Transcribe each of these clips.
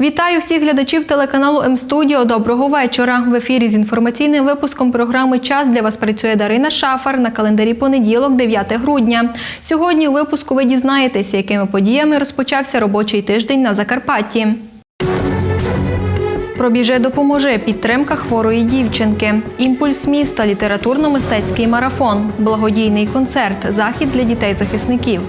Вітаю всіх глядачів телеканалу М-студіо. Доброго вечора. В ефірі з інформаційним випуском програми Час для вас працює Дарина Шафар на календарі понеділок, 9 грудня. Сьогодні у випуску ви дізнаєтеся, якими подіями розпочався робочий тиждень на Закарпатті. Пробіже допоможе підтримка хворої дівчинки. Імпульс міста, літературно-мистецький марафон, благодійний концерт, захід для дітей-захисників.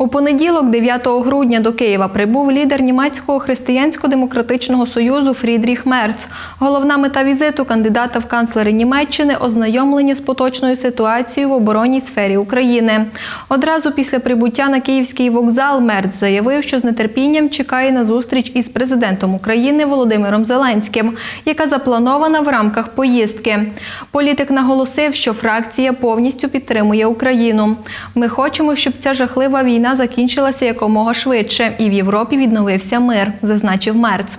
У понеділок, 9 грудня, до Києва прибув лідер німецького християнсько-демократичного союзу Фрідріх Мерц. Головна мета візиту кандидата в канцлери Німеччини ознайомлення з поточною ситуацією в оборонній сфері України. Одразу після прибуття на київський вокзал Мерц заявив, що з нетерпінням чекає на зустріч із президентом України Володимиром Зеленським, яка запланована в рамках поїздки. Політик наголосив, що фракція повністю підтримує Україну. Ми хочемо, щоб ця жахлива війна закінчилася якомога швидше і в Європі відновився мир, зазначив Мерц.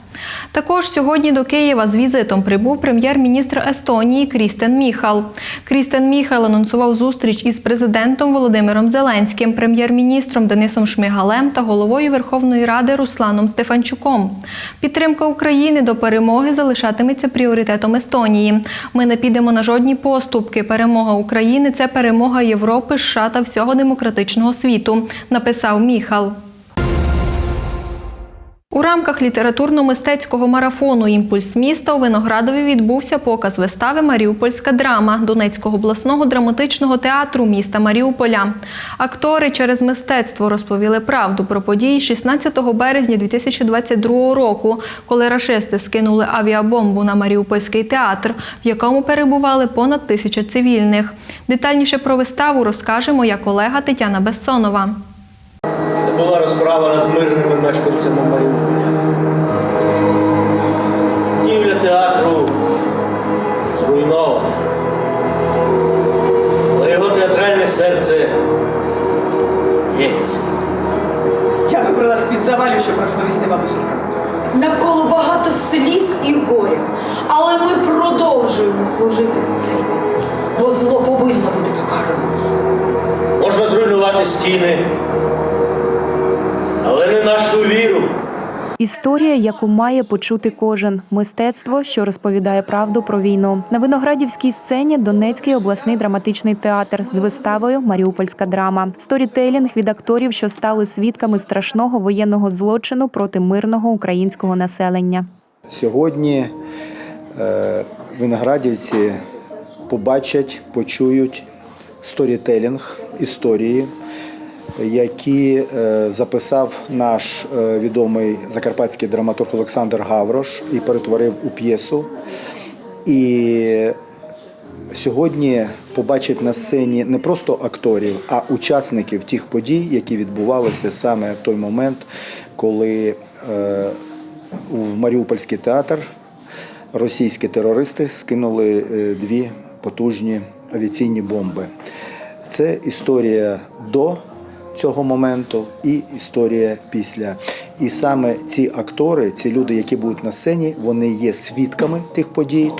Також сьогодні до Києва з візитом прибув прем'єр-міністр Естонії Крістен Міхал. Крістен Міхал анонсував зустріч із президентом Володимиром Зеленським, прем'єр-міністром Денисом Шмигалем та головою Верховної Ради Русланом Стефанчуком. Підтримка України до перемоги залишатиметься пріоритетом Естонії. Ми не підемо на жодні поступки. Перемога України це перемога Європи, США та всього демократичного світу, написав Міхал. У рамках літературно-мистецького марафону Імпульс міста у Виноградові відбувся показ вистави Маріупольська драма Донецького обласного драматичного театру міста Маріуполя. Актори через мистецтво розповіли правду про події 16 березня 2022 року, коли рашисти скинули авіабомбу на Маріупольський театр, в якому перебували понад тисяча цивільних. Детальніше про виставу розкаже моя колега Тетяна Бессонова. Це була розправа над мирними мешканцями Маріуполя. Будівля театру зруйнована. Але його театральне серце б'ється. Я вибрала з-під завалів, щоб розповісти вам усю правду. Навколо багато сліз і горя, але ми продовжуємо служити сцені, бо зло повинно бути покарано. Можна зруйнувати стіни, нашу віру. Історія, яку має почути кожен мистецтво, що розповідає правду про війну. На виноградівській сцені Донецький обласний драматичний театр з виставою Маріупольська драма. Сторітелінг від акторів, що стали свідками страшного воєнного злочину проти мирного українського населення. Сьогодні е, виноградівці побачать, почують сторітелінг історії, які е, записав наш е, відомий закарпатський драматург Олександр Гаврош і перетворив у п'єсу. І сьогодні побачать на сцені не просто акторів, а учасників тих подій, які відбувалися саме в той момент, коли е, в Маріупольський театр російські терористи скинули дві потужні авіаційні бомби. Це історія до цього моменту і історія після. І саме ці актори, ці люди, які будуть на сцені, вони є свідками тих подій.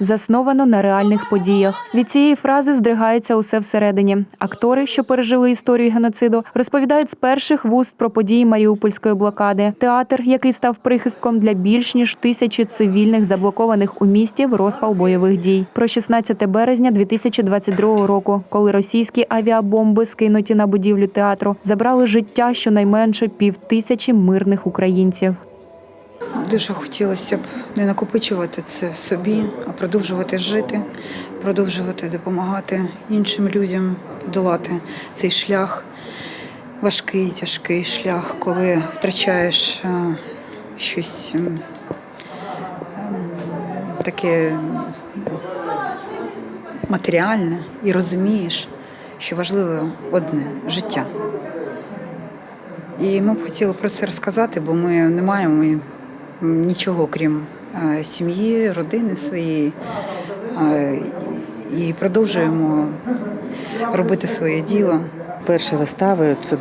Засновано на реальних подіях. Від цієї фрази здригається усе всередині. Актори, що пережили історію геноциду, розповідають з перших вуст про події Маріупольської блокади. Театр, який став прихистком для більш ніж тисячі цивільних, заблокованих у місті в розпал бойових дій. Про 16 березня 2022 року, коли російські авіабомби, скинуті на будівлю театру, забрали життя щонайменше півтисячі мирних українців. Дуже хотілося б не накопичувати це в собі, а продовжувати жити, продовжувати допомагати іншим людям подолати цей шлях, важкий, тяжкий шлях, коли втрачаєш е, щось ем, ем, таке матеріальне і розумієш, що важливо одне життя. І ми б хотіли про це розказати, бо ми не маємо нічого крім е, сім'ї, родини своєї. Е, І продовжуємо робити своє діло. Перші вистави це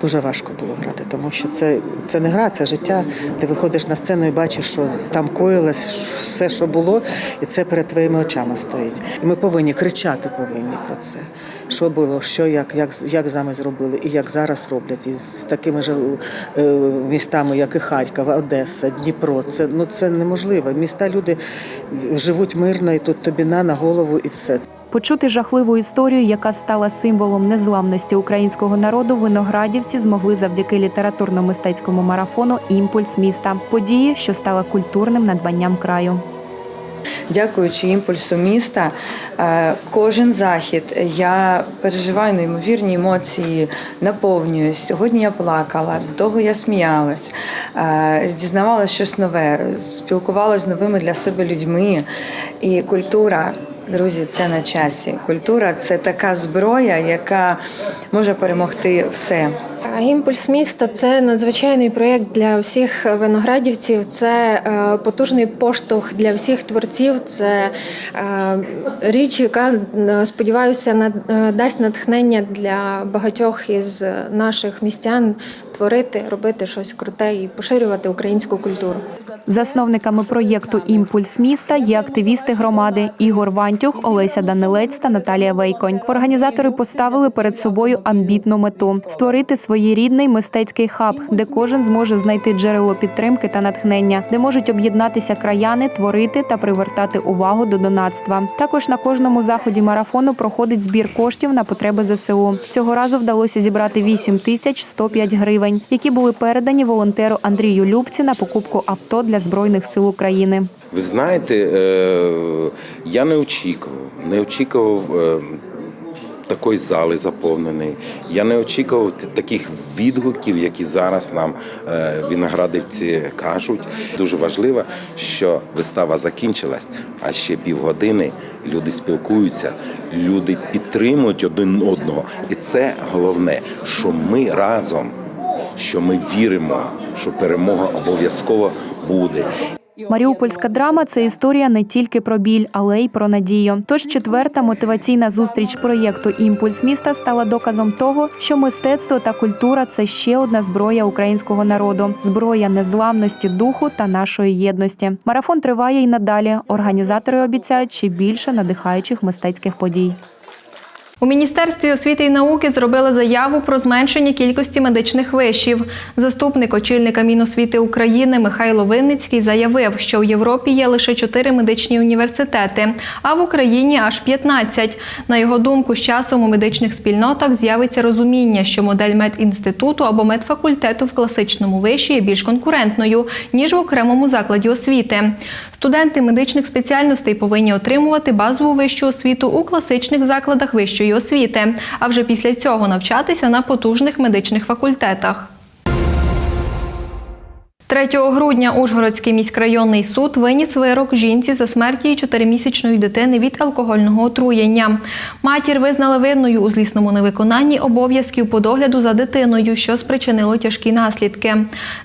дуже важко було грати, тому що це, це не гра, це життя. Ти виходиш на сцену і бачиш, що там коїлось все, що було, і це перед твоїми очами стоїть. І ми повинні кричати повинні про це. Що було, що як, як, як з нами зробили, і як зараз роблять, і з такими ж е, містами, як і Харків, Одеса, Дніпро. Це ну це неможливо. Міста люди живуть мирно, і тут тобі на на голову, і все. Почути жахливу історію, яка стала символом незламності українського народу, виноградівці змогли завдяки літературно-мистецькому марафону Імпульс міста події, що стала культурним надбанням краю. Дякуючи імпульсу міста, е, кожен захід я переживаю неймовірні емоції, наповнююсь. Сьогодні я плакала, до того я сміялась, е, дізнавалася щось нове, спілкувалася з новими для себе людьми. І культура, друзі, це на часі. Культура це така зброя, яка може перемогти все. Імпульс міста це надзвичайний проєкт для всіх виноградівців. Це е, потужний поштовх для всіх творців. Це е, річ, яка е, сподіваюся, дасть натхнення для багатьох із наших містян творити, робити щось круте і поширювати українську культуру. Засновниками проєкту Імпульс міста є активісти громади Ігор Вантюх, Олеся Данилець та Наталія Вейконь. Організатори поставили перед собою амбітну мету створити своєрідний мистецький хаб, де кожен зможе знайти джерело підтримки та натхнення, де можуть об'єднатися краяни, творити та привертати увагу до донатства. Також на кожному заході марафону проходить збір коштів на потреби ЗСУ. Цього разу вдалося зібрати 8 тисяч 105 гривень, які були передані волонтеру Андрію Любці на покупку авто для збройних сил України. Ви знаєте, е, я не очікував, не очікував е, такої зали заповненої. Я не очікував таких відгуків, які зараз нам е, виноградівці кажуть. Дуже важливо, що вистава закінчилась, а ще півгодини люди спілкуються, люди підтримують один одного. І це головне, що ми разом, що ми віримо, що перемога обов'язково буде. Маріупольська драма це історія не тільки про біль, але й про надію. Тож четверта мотиваційна зустріч проєкту Імпульс міста стала доказом того, що мистецтво та культура це ще одна зброя українського народу, зброя незламності духу та нашої єдності. Марафон триває й надалі. Організатори обіцяють ще більше надихаючих мистецьких подій. У Міністерстві освіти і науки зробили заяву про зменшення кількості медичних вишів. Заступник очільника Міносвіти України Михайло Винницький заявив, що у Європі є лише чотири медичні університети, а в Україні аж 15. На його думку, з часом у медичних спільнотах з'явиться розуміння, що модель медінституту або медфакультету в класичному виші є більш конкурентною ніж в окремому закладі освіти. Студенти медичних спеціальностей повинні отримувати базову вищу освіту у класичних закладах вищої освіти, а вже після цього навчатися на потужних медичних факультетах. 3 грудня Ужгородський міськрайонний суд виніс вирок жінці за смерть її чотиримісячної дитини від алкогольного отруєння. Матір визнали винною у злісному невиконанні обов'язків по догляду за дитиною, що спричинило тяжкі наслідки.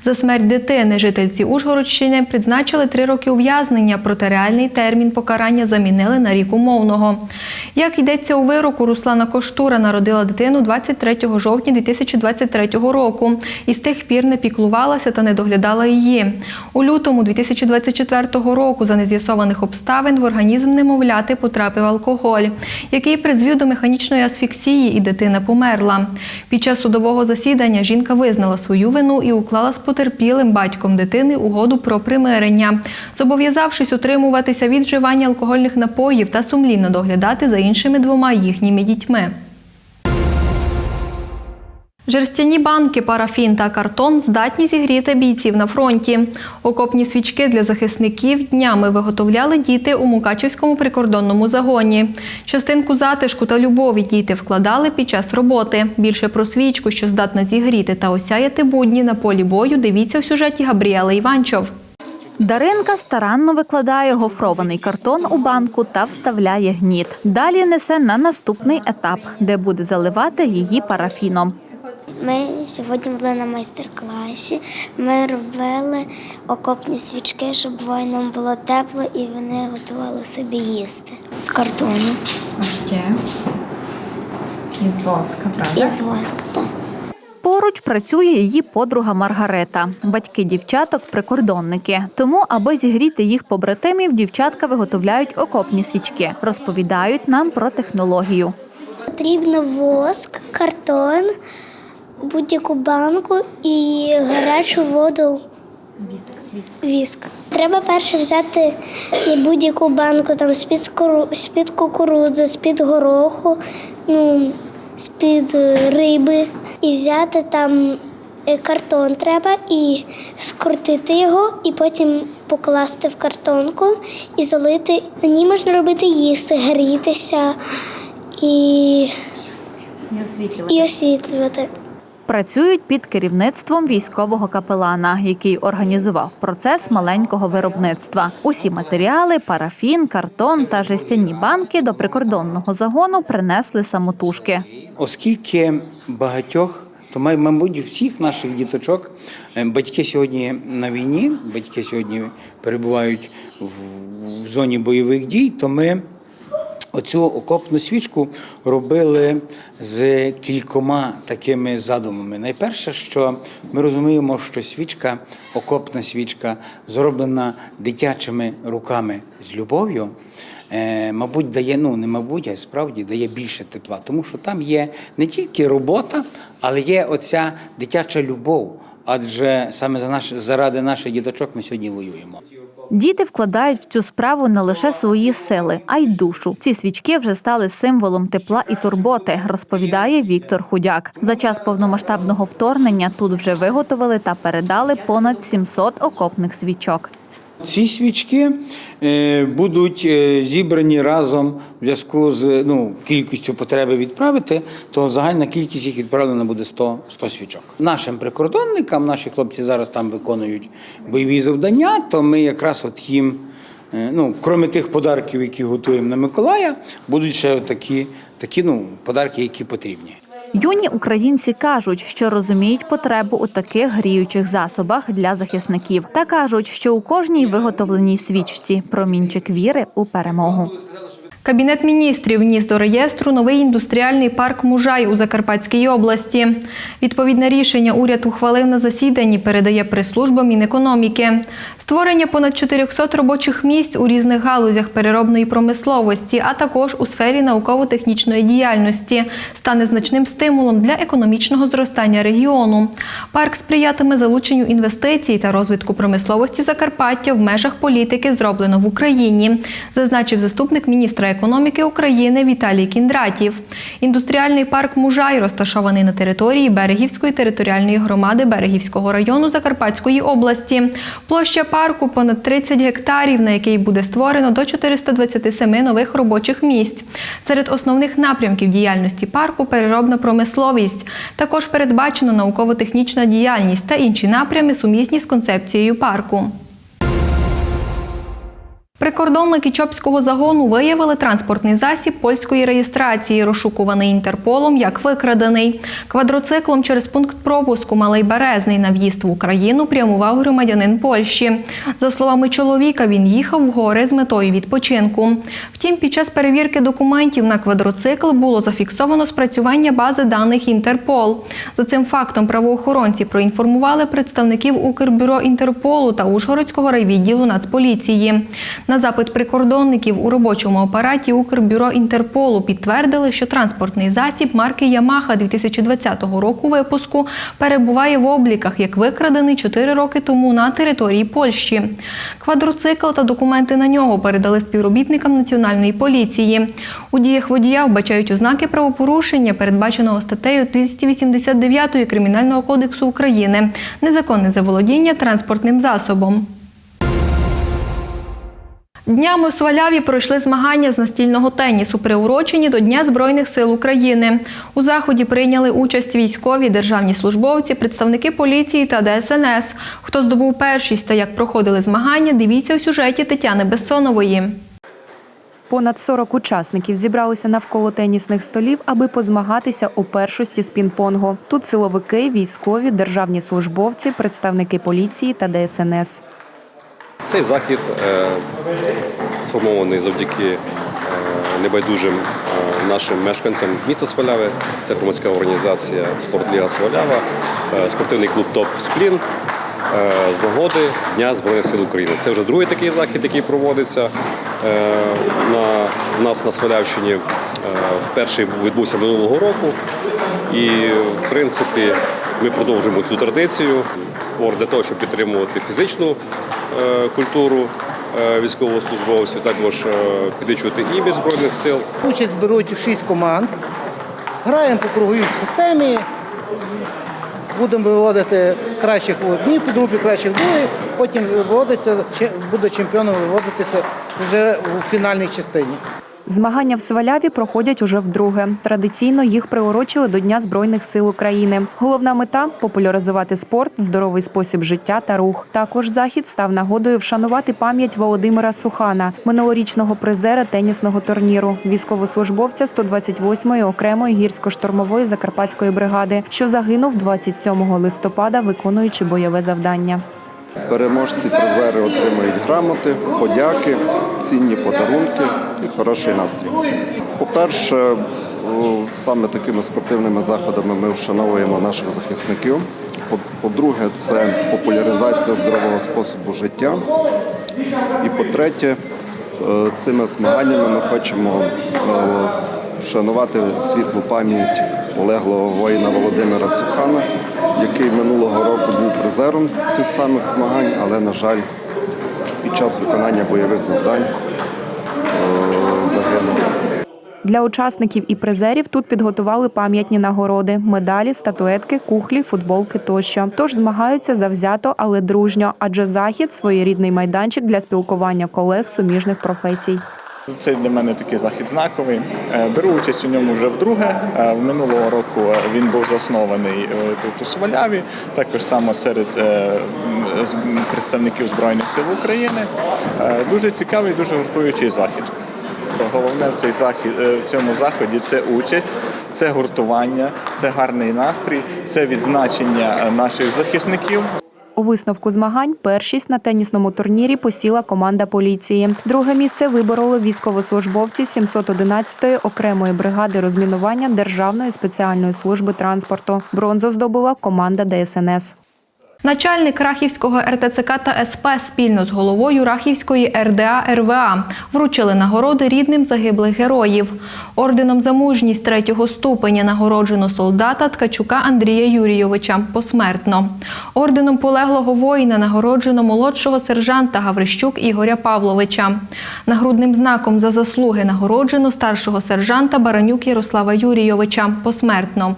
За смерть дитини жительці Ужгородщини призначили три роки ув'язнення, проте реальний термін покарання замінили на рік умовного. Як йдеться у вироку, Руслана Коштура народила дитину 23 жовтня 2023 року і з тих пір не піклувалася та не доглядала її. У лютому 2024 року за нез'ясованих обставин в організм немовляти потрапив алкоголь, який призвів до механічної асфіксії, і дитина померла. Під час судового засідання жінка визнала свою вину і уклала з потерпілим батьком дитини угоду про примирення, зобов'язавшись утримуватися від вживання алкогольних напоїв та сумлінно доглядати за іншими двома їхніми дітьми. Жерстяні банки, парафін та картон здатні зігріти бійців на фронті. Окопні свічки для захисників днями виготовляли діти у Мукачівському прикордонному загоні. Частинку затишку та любові діти вкладали під час роботи. Більше про свічку, що здатна зігріти та осяяти будні на полі бою, дивіться в сюжеті Габріели Іванчов. Даринка старанно викладає гофрований картон у банку та вставляє гніт. Далі несе на наступний етап, де буде заливати її парафіном. Ми сьогодні були на майстер-класі. Ми робили окопні свічки, щоб воїнам було тепло і вони готували собі їсти з картону. А ще із воска, І з воску. так. Поруч працює її подруга Маргарета, батьки дівчаток прикордонники. Тому, аби зігріти їх побратимів, дівчатка виготовляють окопні свічки. Розповідають нам про технологію. Потрібно воск, картон, будь-яку банку і гарячу воду. Віск. Треба перше взяти будь-яку банку там з-під, з-під кукурудзи, з-під гороху, ну, з-під е, риби. І взяти там е, картон треба і скрутити його, і потім покласти в картонку і залити. На ній можна робити їсти, грітися і, і освітлювати. Працюють під керівництвом військового капелана, який організував процес маленького виробництва. Усі матеріали, парафін, картон та жестяні банки до прикордонного загону принесли самотужки. Оскільки багатьох, то мабуть, всіх наших діточок е, батьки сьогодні на війні, батьки сьогодні перебувають в зоні бойових дій, то ми оцю окопну свічку робили з кількома такими задумами. Найперше, що ми розуміємо, що свічка, окопна свічка, зроблена дитячими руками з любов'ю. е, Мабуть, дає, ну не мабуть, а справді дає більше тепла, тому що там є не тільки робота, але є оця дитяча любов. Адже саме за наш, заради наших діточок ми сьогодні воюємо. Діти вкладають в цю справу не лише свої сили, а й душу. Ці свічки вже стали символом тепла і турботи, розповідає Віктор Худяк. За час повномасштабного вторгнення тут вже виготовили та передали понад 700 окопних свічок. Ці свічки е, будуть е, зібрані разом в зв'язку з ну, кількістю потреби відправити, то загальна кількість їх відправлена буде 100, 100 свічок. Нашим прикордонникам, наші хлопці зараз там виконують бойові завдання, то ми якраз от їм, е, ну, крім тих подарків, які готуємо на Миколая, будуть ще такі, такі ну, подарки, які потрібні. Юні українці кажуть, що розуміють потребу у таких гріючих засобах для захисників, та кажуть, що у кожній виготовленій свічці промінчик віри у перемогу. Кабінет міністрів вніс до реєстру новий індустріальний парк Мужай у Закарпатській області. Відповідне рішення уряд ухвалив на засіданні, передає прес-служба Мінекономіки. Створення понад 400 робочих місць у різних галузях переробної промисловості, а також у сфері науково-технічної діяльності, стане значним стимулом для економічного зростання регіону. Парк сприятиме залученню інвестицій та розвитку промисловості Закарпаття в межах політики зроблено в Україні, зазначив заступник міністра економіки України Віталій Кіндратів. Індустріальний парк Мужай розташований на території Берегівської територіальної громади Берегівського району Закарпатської області. Площа парку понад 30 гектарів, на якій буде створено до 427 нових робочих місць. Серед основних напрямків діяльності парку переробна промисловість. Також передбачено науково-технічна діяльність та інші напрями сумісні з концепцією парку. Прикордонники Чопського загону виявили транспортний засіб польської реєстрації, розшукуваний Інтерполом як викрадений. Квадроциклом через пункт пропуску Малий Березний на в'їзд в Україну прямував громадянин Польщі. За словами чоловіка, він їхав в гори з метою відпочинку. Втім, під час перевірки документів на квадроцикл було зафіксовано спрацювання бази даних Інтерпол. За цим фактом правоохоронці проінформували представників Укрбюро Інтерполу та Ужгородського райвідділу Нацполіції. На запит прикордонників у робочому апараті Укрбюро Інтерполу підтвердили, що транспортний засіб марки Ямаха 2020 року випуску перебуває в обліках як викрадений 4 роки тому на території Польщі. Квадроцикл та документи на нього передали співробітникам національної поліції. У діях водія вбачають ознаки правопорушення, передбаченого статтею 289 Кримінального кодексу України незаконне заволодіння транспортним засобом. Днями у Сваляві пройшли змагання з настільного тенісу, приурочені до Дня Збройних сил України. У заході прийняли участь військові, державні службовці, представники поліції та ДСНС. Хто здобув першість та як проходили змагання, дивіться у сюжеті Тетяни Бессонової. Понад 40 учасників зібралися навколо тенісних столів, аби позмагатися у першості з пінг-понгу. Тут силовики, військові, державні службовці, представники поліції та ДСНС. Цей захід е, сформований завдяки е, небайдужим е, нашим мешканцям міста Сваляви. Це громадська організація Спортліга Свалява, е, спортивний клуб Топ Сплін з нагоди Дня Збройних сил України. Це вже другий такий захід, який проводиться на у нас на Свалявщині. Перший відбувся минулого року, і в принципі ми продовжуємо цю традицію створ для того, щоб підтримувати фізичну культуру військовослужбовців, також е, підвищувати імідж збройних сил. Участь беруть шість команд. Граємо по круговій системі. Будемо виводити кращих в одній підгрупі, кращих в. Потім виводиться, буде чемпіоном виводитися вже у фінальній частині. Змагання в Сваляві проходять уже вдруге. Традиційно їх приурочили до Дня Збройних сил України. Головна мета популяризувати спорт, здоровий спосіб життя та рух. Також захід став нагодою вшанувати пам'ять Володимира Сухана, минулорічного призера тенісного турніру, військовослужбовця 128-ї окремої гірсько-штурмової закарпатської бригади, що загинув 27 листопада, виконуючи бойове завдання. Переможці призери отримують грамоти, подяки, цінні подарунки і хороший настрій. По-перше, саме такими спортивними заходами ми вшановуємо наших захисників. По- По-друге, це популяризація здорового способу життя. І по-третє, е, цими змаганнями ми хочемо е, вшанувати світлу пам'ять полеглого воїна Володимира Сухана, який минулого року був призером цих самих змагань, але, на жаль, під час виконання бойових завдань е, загинув. Для учасників і призерів тут підготували пам'ятні нагороди, медалі, статуетки, кухлі, футболки тощо. Тож змагаються завзято, але дружньо, адже захід своєрідний майданчик для спілкування колег суміжних професій. Це для мене такий захід знаковий. Е, Беру участь у ньому вже вдруге. Е, Минулого року е, він був заснований тут у Сваляві, також саме серед представників Збройних сил України. Дуже цікавий, дуже гуртуючий захід. Головне в цей захід в цьому заході це участь, це гуртування, це гарний настрій, це відзначення наших захисників. У висновку змагань першість на тенісному турнірі посіла команда поліції. Друге місце вибороли військовослужбовці 711-ї окремої бригади розмінування Державної спеціальної служби транспорту. Бронзу здобула команда ДСНС. Начальник Рахівського РТЦК та СП спільно з головою Рахівської РДА РВА вручили нагороди рідним загиблих героїв. Орденом за мужність третього ступеня нагороджено солдата Ткачука Андрія Юрійовича посмертно. Орденом полеглого воїна нагороджено молодшого сержанта Гаврищук Ігоря Павловича. Нагрудним знаком за заслуги нагороджено старшого сержанта Баранюк Ярослава Юрійовича посмертно.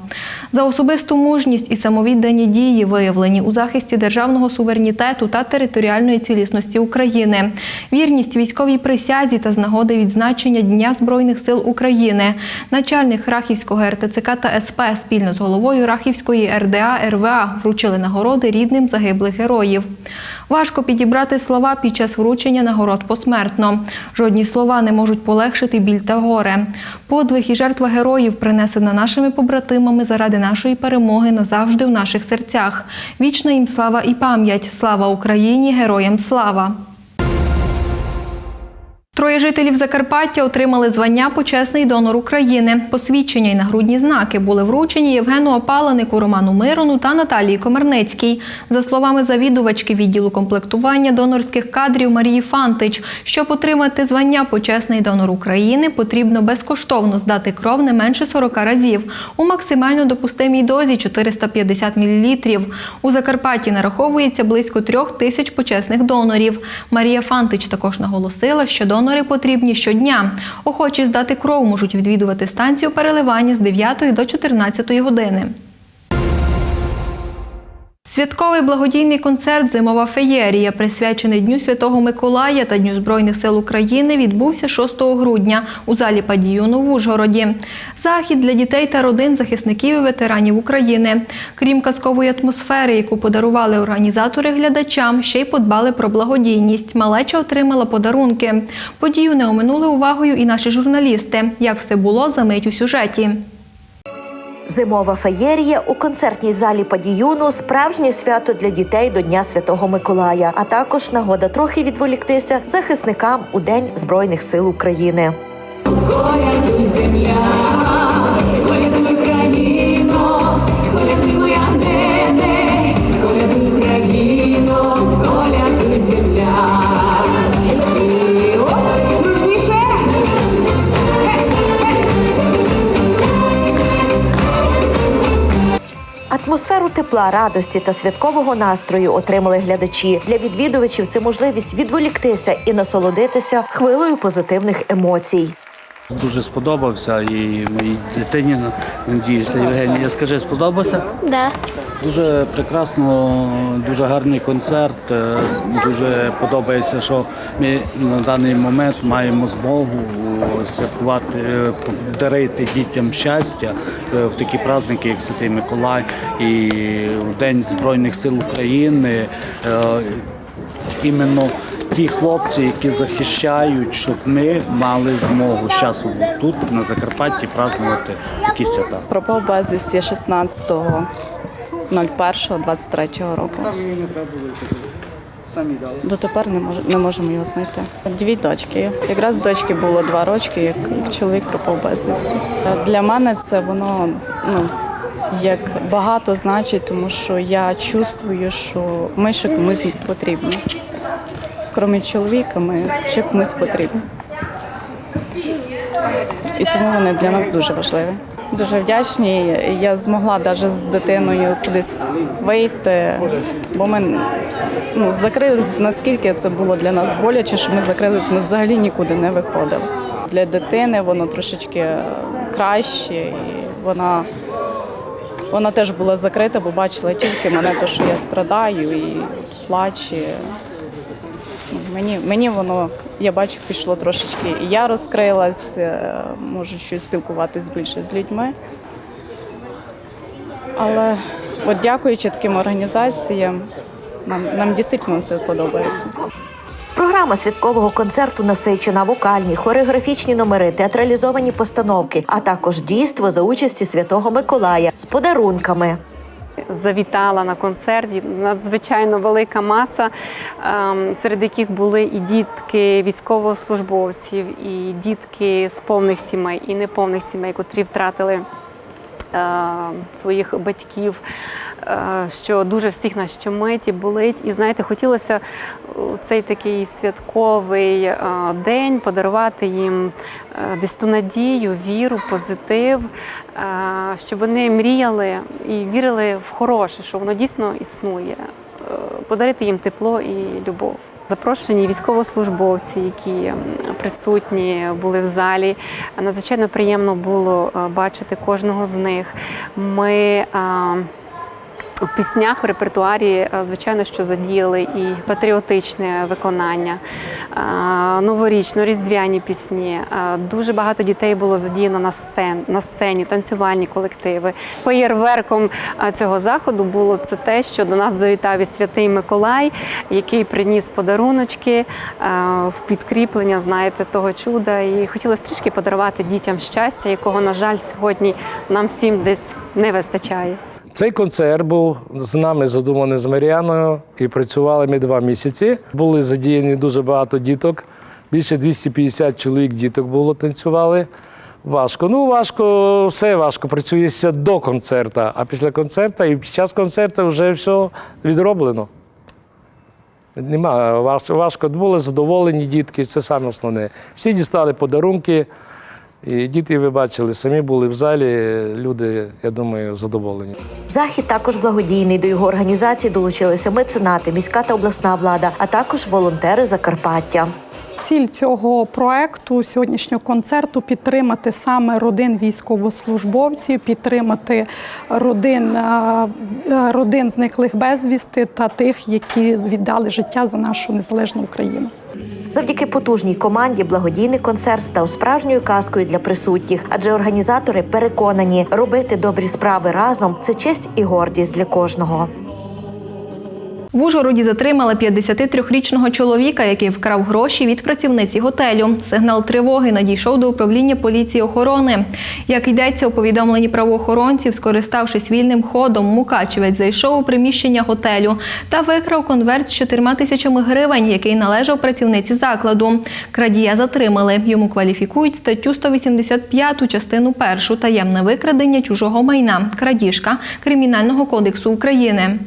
За особисту мужність і самовіддані дії, виявлені у захисті державного суверенітету та територіальної цілісності України, вірність військовій присязі та з нагоди відзначення Дня Збройних сил України, начальник Рахівського РТЦК та СП спільно з головою Рахівської РДА РВА вручили нагороди рідним загиблих героїв. Важко підібрати слова під час вручення нагород посмертно. Жодні слова не можуть полегшити біль та горе. Подвиг і жертва героїв принесена нашими побратимами заради нашої перемоги назавжди в наших серцях. Вічна їм слава і пам'ять. Слава Україні! Героям слава! Троє жителів Закарпаття отримали звання Почесний донор України. Посвідчення і нагрудні знаки були вручені Євгену Опаленику, Роману Мирону та Наталії Комерницькій. За словами завідувачки відділу комплектування донорських кадрів Марії Фантич, щоб отримати звання Почесний донор України, потрібно безкоштовно здати кров не менше 40 разів у максимально допустимій дозі 450 мл. У Закарпатті нараховується близько трьох тисяч почесних донорів. Марія Фантич також наголосила, що донори потрібні щодня. Охочі здати кров можуть відвідувати станцію переливання з 9 до 14 години. Святковий благодійний концерт Зимова феєрія, присвячений Дню Святого Миколая та Дню Збройних сил України, відбувся 6 грудня у залі Падіюну в Ужгороді. Захід для дітей та родин захисників і ветеранів України. Крім казкової атмосфери, яку подарували організатори глядачам, ще й подбали про благодійність. Малеча отримала подарунки. Подію не оминули увагою і наші журналісти. Як все було, за мить у сюжеті. Зимова феєрія у концертній залі Падіюну справжнє свято для дітей до Дня Святого Миколая, а також нагода трохи відволіктися захисникам у День Збройних сил України. Земля, Атмосферу тепла, радості та святкового настрою отримали глядачі. Для відвідувачів це можливість відволіктися і насолодитися хвилею позитивних емоцій. Дуже сподобався і моїй дитині, надіюся, Євгенія, скажи, сподобався? Да. Дуже прекрасно, дуже гарний концерт. Е, дуже подобається, що ми на даний момент маємо змогу е, святкувати, е, дарити дітям щастя в такі праздники, як Святий Миколай і День Збройних сил України. Іменно Ті хлопці, які захищають, щоб ми мали змогу з часу тут на Закарпатті празднувати такі свята. Пропав базі 16-го. 01.23 року. Дотепер не мож, не можемо його знайти. Дві дочки. Якраз дочки було два рочки, як чоловік пропав безвісті. Для мене це воно ну як багато значить, тому що я чувствую, що ми ще комусь потрібні. Крім чоловіка, ми ще комусь потрібні. І тому вони для нас дуже важливі. Дуже вдячні. Я змогла навіть з дитиною кудись вийти, бо ми ну, закрились, наскільки це було для нас боляче, що ми закрились, ми взагалі нікуди не виходили. Для дитини воно трошечки краще, і вона, вона теж була закрита, бо бачила тільки мене, то, що я страдаю і плаче. Ну, Мені, мені воно, я бачу, пішло трошечки. Я розкрилась, е, можу щось спілкуватись більше з людьми. Але от дякуючи таким організаціям, нам, нам дійсно це подобається. Програма святкового концерту насичена, вокальні, хореографічні номери, театралізовані постановки, а також дійство за участі Святого Миколая з подарунками. Завітала на концерт. Надзвичайно велика маса, ем, серед яких були і дітки військовослужбовців, і дітки з повних сімей, і неповних сімей, котрі втратили. е, Своїх батьків, е, що дуже всіх нас щомиті болить. І знаєте, хотілося цей такий святковий е, день подарувати їм е, десь ту надію, віру, позитив, е, щоб вони мріяли і вірили в хороше, що воно дійсно існує, подарити їм тепло і любов. Запрошені військовослужбовці, які присутні були в залі. Надзвичайно приємно було бачити кожного з них. Ми в піснях в репертуарі, е, звичайно, що задіяли і патріотичне виконання, е, новорічно, різдвяні пісні. Е, Дуже багато дітей було задіяно на сцен, на сцені, танцювальні колективи. Феєрверком цього заходу було це те, що до нас завітав і святий Миколай, який приніс подаруночки в підкріплення, знаєте, того чуда. І хотілося трішки подарувати дітям щастя, якого, на жаль, сьогодні нам всім десь не вистачає. Цей концерт був з нами задуманий з Маріаною і працювали ми два місяці. Були задіяні дуже багато діток. Більше 250 чоловік діток було танцювали. Важко. Ну, важко, все важко. Працюється до концерту, а після концерту і під час концерту вже все відроблено. Нема важко. Були задоволені дітки, це саме основне. Всі дістали подарунки. І діти, ви бачили, самі були в залі. Люди, я думаю, задоволені. Захід також благодійний. До його організації долучилися меценати, міська та обласна влада, а також волонтери Закарпаття. Ціль цього проекту сьогоднішнього концерту підтримати саме родин військовослужбовців, підтримати родин, е, е, родин зниклих безвісти та тих, які віддали життя за нашу незалежну Україну. Завдяки потужній команді благодійний концерт став справжньою казкою для присутніх, адже організатори переконані, робити добрі справи разом це честь і гордість для кожного. В Ужгороді затримали 53-річного чоловіка, який вкрав гроші від працівниці готелю. Сигнал тривоги надійшов до управління поліції охорони. Як йдеться у повідомленні правоохоронців, скориставшись вільним ходом, Мукачевець зайшов у приміщення готелю та викрав конверт з 4 тисячами гривень, який належав працівниці закладу. Крадія затримали. Йому кваліфікують статтю 185 частину 1 таємне викрадення чужого майна, крадіжка Кримінального кодексу України.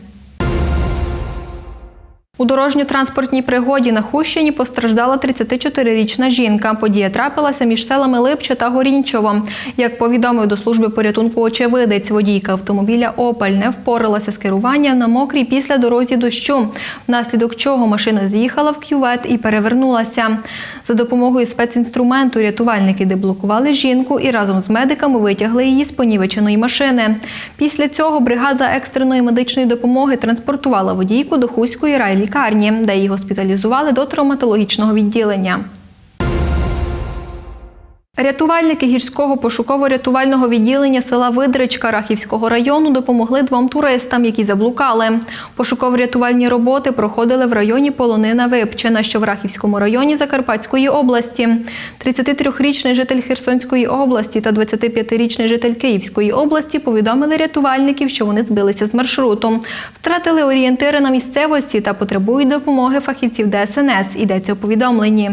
У дорожньо-транспортній пригоді на Хущині постраждала 34-річна жінка. Подія трапилася між селами Липче та Горінчово. Як повідомив до служби порятунку очевидець, водійка автомобіля «Опель» не впоралася з керуванням на мокрій після дорозі дощу, внаслідок чого машина з'їхала в кювет і перевернулася. За допомогою спецінструменту рятувальники деблокували жінку і разом з медиками витягли її з понівеченої машини. Після цього бригада екстреної медичної допомоги транспортувала водійку до Хуської райлікарні, де її госпіталізували до травматологічного відділення. Рятувальники гірського пошуково-рятувального відділення села Видричка Рахівського району допомогли двом туристам, які заблукали. Пошуково-рятувальні роботи проходили в районі Полонина Випчена, що в Рахівському районі Закарпатської області. 33-річний житель Херсонської області та 25-річний житель Київської області повідомили рятувальників, що вони збилися з маршруту, втратили орієнтири на місцевості та потребують допомоги фахівців ДСНС. Йдеться у повідомленні.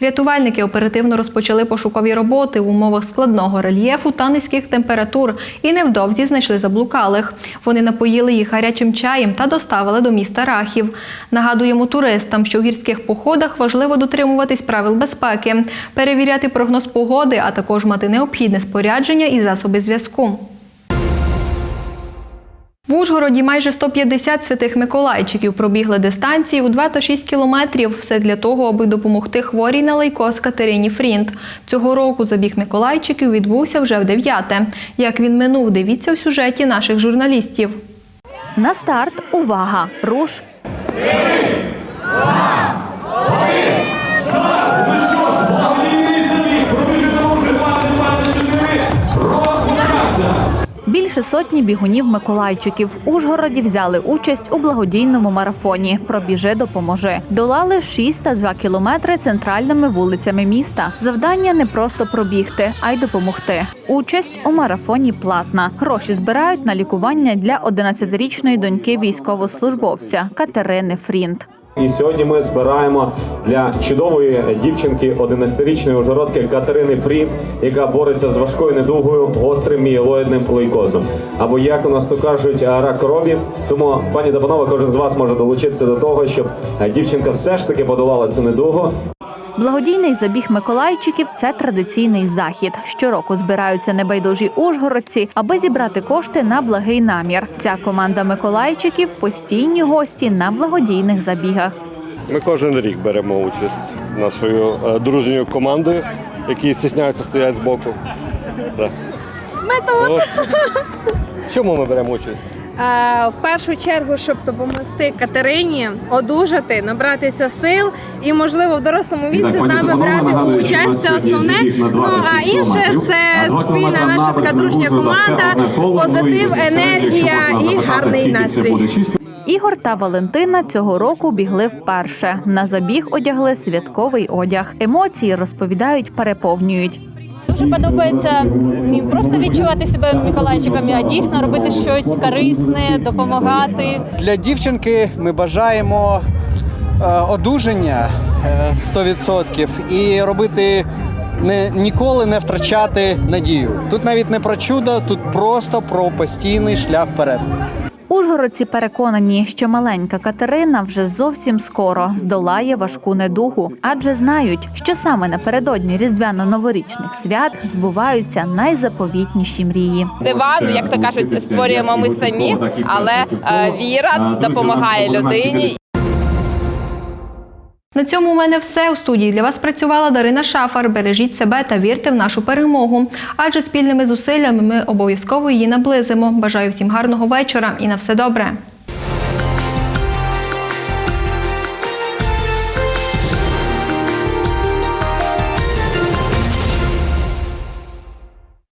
Рятувальники оперативно розпочали пошукові роботи в умовах складного рельєфу та низьких температур і невдовзі знайшли заблукалих. Вони напоїли їх гарячим чаєм та доставили до міста Рахів. Нагадуємо туристам, що в гірських походах важливо дотримуватись правил безпеки, перевіряти прогноз погоди, а також мати необхідне спорядження і засоби зв'язку. В Ужгороді майже 150 святих Миколайчиків пробігли дистанції у 2 та 6 кілометрів. Все для того, аби допомогти хворій на лейкоз Катерині Фрінт. Цього року забіг Миколайчиків відбувся вже в дев'яте. Як він минув, дивіться в сюжеті наших журналістів. На старт увага! Руш! Більше сотні бігунів Миколайчиків в Ужгороді взяли участь у благодійному марафоні Пробіжи допоможи. Долали 6 та 2 кілометри центральними вулицями міста. Завдання не просто пробігти, а й допомогти. Участь у марафоні платна. Гроші збирають на лікування для 11-річної доньки військовослужбовця Катерини Фрінт. І сьогодні ми збираємо для чудової дівчинки 11-річної ужгородки Катерини Фрід, яка бореться з важкою недугою гострим мієлоїдним лейкозом. Або як у нас то кажуть, рак крові. Тому, пані та панове, кожен з вас може долучитися до того, щоб дівчинка все ж таки подолала цю недугу. Благодійний забіг Миколайчиків це традиційний захід. Щороку збираються небайдужі ужгородці, аби зібрати кошти на благий намір. Ця команда Миколайчиків постійні гості на благодійних забігах. Ми кожен рік беремо участь нашою е, дружньою командою, які стісняються стоять збоку. Так. Ми тут. Чому ми беремо участь? Е, В першу чергу, щоб допомогти Катерині одужати, набратися сил і, можливо, в дорослому віці з нами брати участь. Це основне. Ну а інше це спільна наша така дружня команда, позитив, енергія і гарний настрій. Ігор та Валентина цього року бігли вперше. На забіг одягли святковий одяг. Емоції розповідають, переповнюють. Дуже подобається не просто відчувати себе Миколайчиками, а дійсно робити щось корисне, допомагати. Для дівчинки ми бажаємо е, одужання е, 100% і робити не ніколи не втрачати надію. Тут навіть не про чудо, тут просто про постійний шлях вперед. Ужгородці переконані, що маленька Катерина вже зовсім скоро здолає важку недугу, адже знають, що саме напередодні різдвяно-новорічних свят збуваються найзаповітніші мрії. Диван, як то кажуть, створюємо ми самі, але е, віра допомагає людині. На цьому у мене все у студії. Для вас працювала Дарина Шафар. Бережіть себе та вірте в нашу перемогу. Адже спільними зусиллями ми обов'язково її наблизимо. Бажаю всім гарного вечора і на все добре.